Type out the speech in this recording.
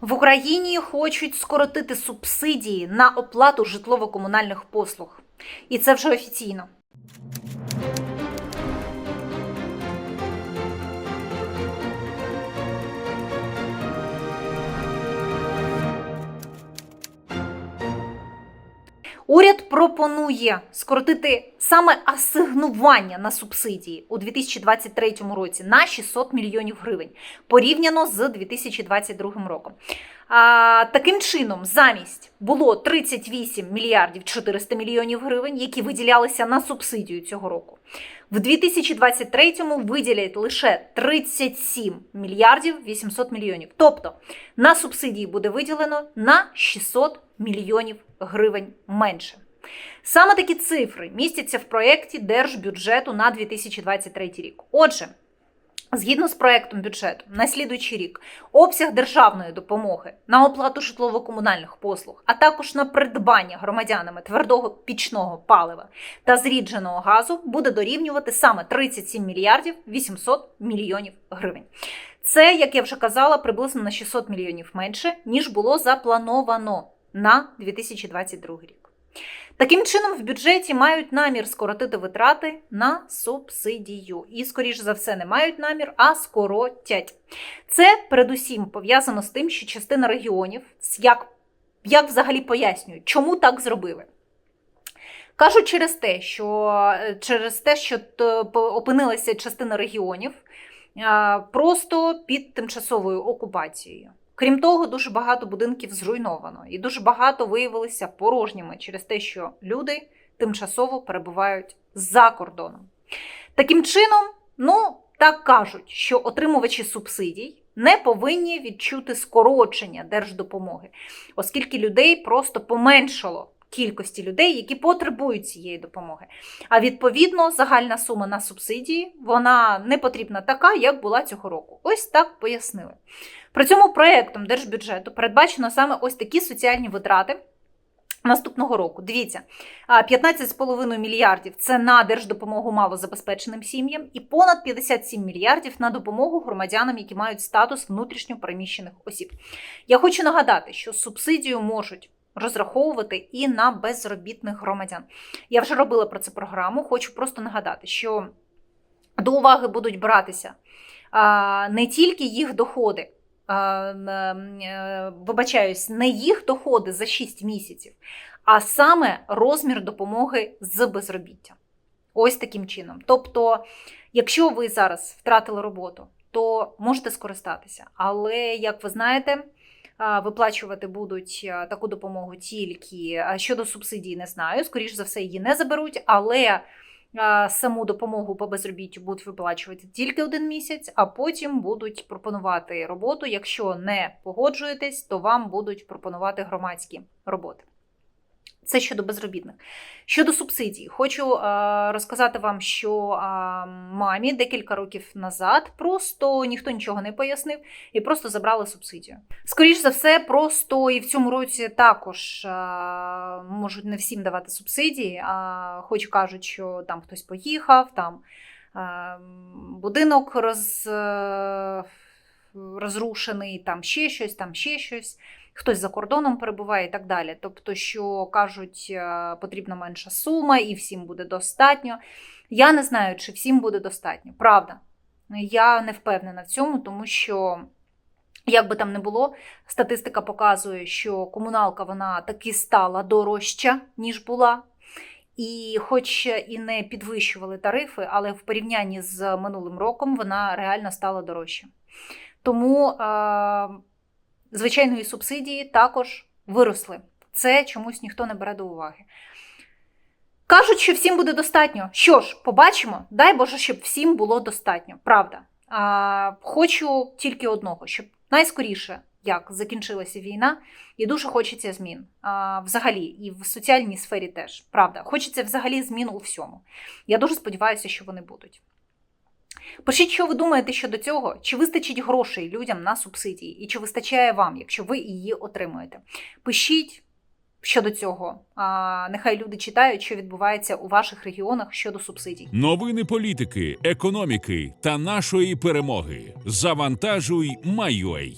В Україні хочуть скоротити субсидії на оплату житлово-комунальних послуг. І це вже офіційно. Уряд пропонує скоротити саме асигнування на субсидії у 2023 році на 600 мільйонів гривень порівняно з 2022 роком. А, таким чином, замість було 38 мільярдів 400 мільйонів гривень, які виділялися на субсидію цього року. В 2023-му виділять лише 37 мільярдів 800 мільйонів. Тобто на субсидії буде виділено на 600 мільйонів гривень менше. Саме такі цифри містяться в проєкті держбюджету на 2023 рік. Отже, згідно з проєктом бюджету, на слідуючий рік обсяг державної допомоги на оплату житлово-комунальних послуг, а також на придбання громадянами твердого пічного палива та зрідженого газу буде дорівнювати саме 37 мільярдів 800 мільйонів гривень. Це, як я вже казала, приблизно на 600 мільйонів менше, ніж було заплановано на 2022 рік. Таким чином, в бюджеті мають намір скоротити витрати на субсидію. І, скоріш за все, не мають намір, а скоротять. Це передусім пов'язано з тим, що частина регіонів, як, як взагалі пояснюють, чому так зробили. Кажуть через те, що через те, що опинилася частина регіонів просто під тимчасовою окупацією. Крім того, дуже багато будинків зруйновано, і дуже багато виявилися порожніми через те, що люди тимчасово перебувають за кордоном. Таким чином, ну так кажуть, що отримувачі субсидій не повинні відчути скорочення держдопомоги, оскільки людей просто поменшало кількості людей, які потребують цієї допомоги. А відповідно, загальна сума на субсидії вона не потрібна така, як була цього року. Ось так пояснили. При цьому проєктом держбюджету передбачено саме ось такі соціальні витрати. Наступного року, дивіться, а, 15,5 мільярдів це на держдопомогу малозабезпеченим сім'ям, і понад 57 мільярдів на допомогу громадянам, які мають статус внутрішньо переміщених осіб. Я хочу нагадати, що субсидію можуть розраховувати і на безробітних громадян. Я вже робила про це програму. Хочу просто нагадати, що до уваги будуть братися не тільки їх доходи. м, е, Вибачаюсь, не їх доходи за 6 місяців, а саме розмір допомоги з безробіття. Ось таким чином. Тобто, якщо ви зараз втратили роботу, то можете скористатися. Але, як ви знаєте, виплачувати будуть таку допомогу тільки щодо субсидій, не знаю. Скоріш за все, її не заберуть, але саму допомогу по безробіттю будуть виплачувати тільки один місяць, а потім будуть пропонувати роботу. Якщо не погоджуєтесь, то вам будуть пропонувати громадські роботи. Це щодо безробітних. Щодо субсидій, хочу е, розказати вам, що е, мамі декілька років назад просто ніхто нічого не пояснив і просто забрали субсидію. Скоріш за все, просто і в цьому році також е, можуть не всім давати субсидії, а хоч кажуть, що там хтось поїхав, там е, будинок роз, розрушений, там ще щось, там ще щось. Хтось за кордоном перебуває і так далі. Тобто, що кажуть, е, потрібна менша сума і всім буде достатньо. Я не знаю, чи всім буде достатньо. Правда, я не впевнена в цьому, тому що, як би там не було, статистика показує, що комуналка вона таки стала дорожча, ніж була. І хоч і не підвищували тарифи, але в порівнянні з минулим роком вона реально стала дорожча. Тому, е, звичайно, і субсидії також виросли. Це чомусь ніхто не бере до уваги. Кажуть, що всім буде достатньо. Що ж, побачимо. Дай Боже, щоб всім було достатньо. Правда. А, хочу тільки одного, щоб найскоріше як закінчилася війна, і дуже хочеться змін. А, взагалі, і в соціальній сфері теж. Правда, хочеться взагалі змін у всьому. Я дуже сподіваюся, що вони будуть. Пишіть, що ви думаєте щодо цього, чи вистачить грошей людям на субсидії, і чи вистачає вам, якщо ви її отримуєте. Пишіть щодо цього. А, нехай люди читають, що відбувається у ваших регіонах щодо субсидій. Новини політики, економіки та нашої перемоги. Завантажуй, Майой.